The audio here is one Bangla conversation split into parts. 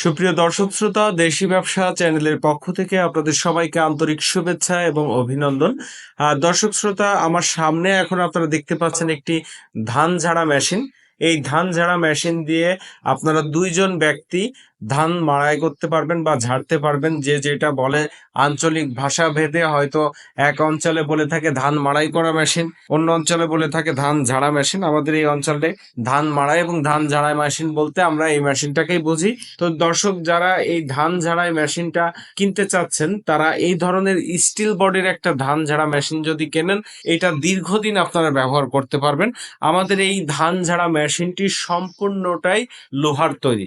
সুপ্রিয় দর্শক শ্রোতা, দেশি ব্যবসা চ্যানেলের পক্ষ থেকে আপনাদের সবাইকে আন্তরিক শুভেচ্ছা এবং অভিনন্দন। দর্শক শ্রোতা, আমার সামনে এখন আপনারা দেখতে পাচ্ছেন একটি ধান ঝাড়া মেশিন। এই ধান ঝাড়া মেশিন দিয়ে আপনারা দুইজন ব্যক্তি ধান মাড়াই করতে পারবেন বা ঝাড়তে পারবেন, যে যেটা বলে আঞ্চলিক ভাষা ভেদে হয়তো এক অঞ্চলে বলে থাকে ধান মাড়াই করা মেশিন, অন্য অঞ্চলে বলে থাকে ধান ঝাড়া মেশিন। আমাদের এই অঞ্চলে ধান মাড়াই এবং ধান ঝাড়াই মেশিন বলতে আমরা এই মেশিনটাকেই বুঝি। তো দর্শক, যারা এই ধান ঝাড়াই মেশিনটা কিনতে চাচ্ছেন, তারা এই ধরনের স্টিল বডির একটা ধান ঝাড়া মেশিন যদি কেনেন, এটা দীর্ঘদিন আপনারা ব্যবহার করতে পারবেন। আমাদের এই ধান ঝাড়া মেশিনটি সম্পূর্ণটাই লোহার তৈরি।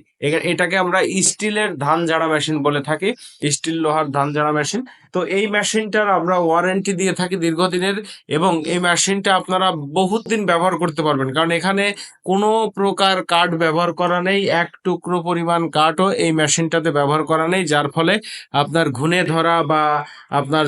এটাকে আমরা স্টিলের ধান ঝাড়া মেশিন বলে থাকি, স্টিল লোহার ধান ঝাড়া মেশিন। তো এই মেশিনটার আমরা ওয়ারেন্টি দিয়ে থাকি দীর্ঘদিনের এবং এই মেশিনটা আপনারা বহুত দিন ব্যবহার করতে পারবেন। কারণ এখানে কোনো প্রকার কাঠ ব্যবহার করা নেই, এক টুকরো পরিমাণ কাঠও এই মেশিনটাতে ব্যবহার করা নেই, যার ফলে আপনার ঘুনে ধরা বা আপনার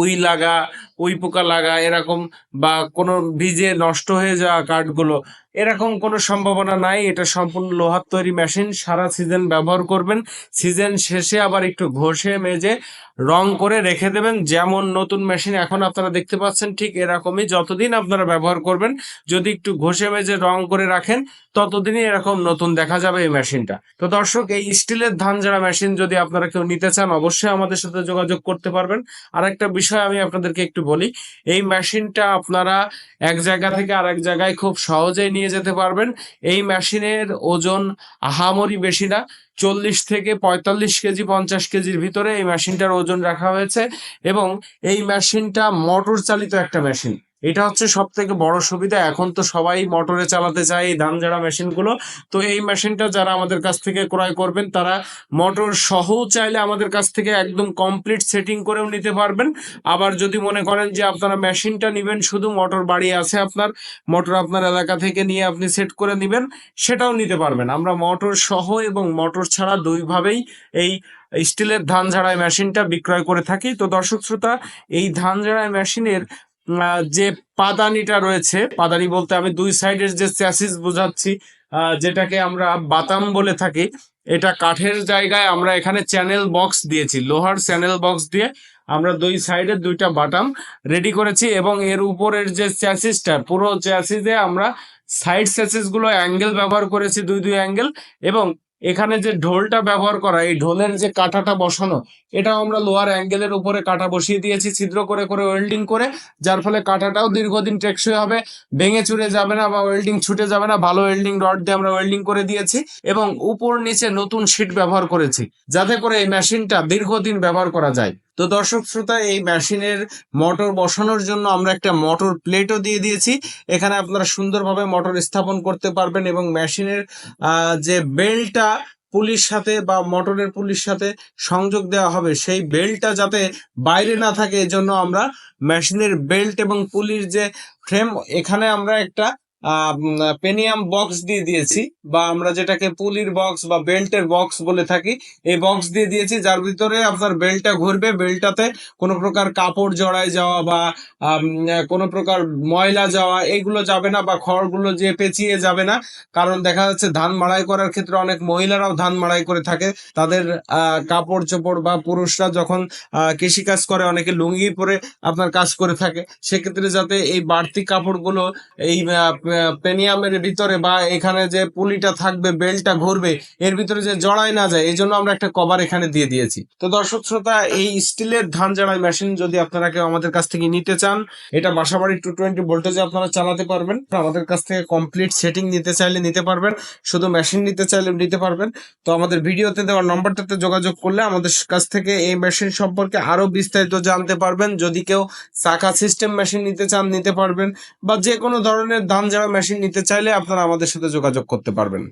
উই লাগা, উই পোকা লাগা এরকম বা কোনো ভিজে নষ্ট হয়ে যাওয়া কাঠগুলো এরকম কোনো সম্ভাবনা নাই। এটা সম্পূর্ণ লোহার তৈরি মেশিন। সারা সিজন ব্যবহার করবেন। সিজন শেষে আবার একটু ঘষে মেজে রং করে রেখে দেবেন। যেমন নতুন মেশিন এখন আপনারা দেখতে পাচ্ছেন, ঠিক এরকমই যতদিন আপনারা ব্যবহার করবেন, যদি একটু ঘষে মেজে রং করে রাখেন, ততদিনই এরকম নতুন দেখা যাবে এই মেশিনটা। তো দর্শক, এই স্টিলের ধান যারা মেশিন যদি আপনারা কেউ নিতে চান, অবশ্যই আমাদের সাথে যোগাযোগ করতে পারবেন। আর একটা বিষয় আমি আপনাদেরকে একটু বলি, এই মেশিনটা আপনারা এক জায়গা থেকে আরেক জায়গায় খুব সহজেই নিয়ে যেতে পারবেন। এই মেশিনের ওজন আহামরি বেশি না। চল্লিশ থেকে পঁয়তাল্লিশ কেজি, পঞ্চাশ কেজির ভিতরে এই মেশিনটার ওজন রাখা হয়েছে এবং এই মেশিনটা মোটর চালিত একটা মেশিন। এটা হচ্ছে সব থেকে বড় সুবিধা। এখন তো সবাই মোটরে চালাতে চায় এই ধান ঝাড়া মেশিনগুলো। তো এই মেশিনটা যারা আমাদের কাছ থেকে ক্রয় করবেন, তারা মোটর সহ চাইলে আমাদের কাছ থেকে একদম কমপ্লিট সেটিং করেও নিতে পারবেন। আবার যদি মনে করেন যে আপনারা মেশিনটা নেবেন, শুধু মোটর বাড়ি আছে আপনার, মোটর আপনার এলাকা থেকে নিয়ে আপনি সেট করে নেবেন, সেটাও নিতে পারবেন। আমরা মোটর সহ এবং মোটর ছাড়া দুইভাবেই এই স্টিলের ধান ঝাড়াই মেশিনটা বিক্রয় করে থাকি। তো দর্শক শ্রোতা, এই ধান ঝাড়াই মেশিনের যে পাদানিটা রয়েছে, পাদানি বলতে আমি দুই সাইডের যে চ্যাসিস বোঝাচ্ছি যেটাকে আমরা বাতাম বলে থাকি, এটা কাঠের জায়গায় আমরা এখানে চ্যানেল বক্স দিয়েছি, লোহার চ্যানেল বক্স দিয়ে আমরা দুই সাইডের দুইটা বাটাম রেডি করেছি এবং এর উপরের যে চ্যাসিসটা পুরো চ্যাসিসে আমরা সাইড চ্যাসিসগুলো অ্যাঙ্গেল ব্যবহার করেছি দুই দুই অ্যাঙ্গেল এবং এখানে যে ঢোলটা ব্যবহার করা, এই ঢোলের যে কাঁটাটা বসানো এটাও আমরা লোয়ার অ্যাঙ্গেলের উপরে কাঁটা বসিয়ে দিয়েছি, ছিদ্র করে করে ওয়েল্ডিং করে, যার ফলে কাঁটাটাও দীর্ঘদিন টেকসই হবে, ভেঙে চুরে যাবে না বা ওয়েল্ডিং ছুটে যাবে না, ভালো ওয়েল্ডিং রড দিয়ে আমরা ওয়েল্ডিং করে দিয়েছি এবং উপর নিচে নতুন শিট ব্যবহার করেছি, যাতে করে এই মেশিনটা দীর্ঘদিন ব্যবহার করা যায়। তো দর্শক শ্রোতা, এই মেশিনের মোটর বসানোর জন্য আমরা একটা মোটর প্লেটও দিয়ে দিয়েছি। এখানে আপনারা সুন্দরভাবে মোটর স্থাপন করতে পারবেন এবং মেশিনের যে বেল্টটা পুলির সাথে বা মোটরের পুলির সাথে সংযোগ দেওয়া হবে, সেই বেল্টটা যাতে বাইরে না থাকে, এজন্য আমরা মেশিনের বেল্ট এবং পুলির যে ফ্রেম, এখানে আমরা একটা পেনিয়াম বক্স দিয়ে দিয়েছি বা আমরা যেটাকে পুলির বক্স বা বেল্টের বক্স বলে থাকি, এই বক্স দিয়ে দিয়েছি, যার ভিতরে আপনার বেল্টটা ঘুরবে, বেল্টটাতে কোনো প্রকার কাপড় জড়ায় যাওয়া বা কোনো প্রকার ময়লা যাওয়া এগুলো যাবে না বা খড়গুলো যে পেঁচিয়ে যাবে না। কারণ দেখা যাচ্ছে ধান মাড়াই করার ক্ষেত্রে অনেক মহিলারাও ধান মাড়াই করে থাকে। তাদের কাপড় চোপড় বা পুরুষরা যখন কৃষিকাজ করে অনেকে লুঙ্গি পরে আপনার কাজ করে থাকে। সেক্ষেত্রে যাতে এই বাড়তি কাপড়গুলো এই পেনিয়ামের ভিতরে বা এখানে যে পুলিটা থাকবে, বেল্টটা ঘুরবে এর ভিতরে যে জড়াই না যায়, এই জন্য আমরা একটা কভার এখানে দিয়ে দিয়েছি। তো দর্শক শ্রোতা, এই স্টিলের ধান ঝাড়াই মেশিন যদি আপনারা কেউ আমাদের কাছ থেকে নিতে চান, এটা বাসাবাড়ি টু টোয়েন্টি ভোল্টেজে আপনারা চালাতে পারবেন। আমাদের কাছ থেকে কমপ্লিট সেটিং নিতে চাইলে নিতে পারবেন, শুধু মেশিন নিতে চাইলে নিতে পারবেন। তো আমাদের ভিডিওতে দেওয়া নম্বরটাতে যোগাযোগ করলে আমাদের কাছ থেকে এই মেশিন সম্পর্কে আরও বিস্তারিত জানতে পারবেন। যদি কেউ চাকা সিস্টেম মেশিন নিতে চান, নিতে পারবেন বা যে কোনো ধরনের ধান ঝাড়া মেশিন নিতে চাইলে আপনারা আমাদের সাথে যোগাযোগ করতে পারবেন।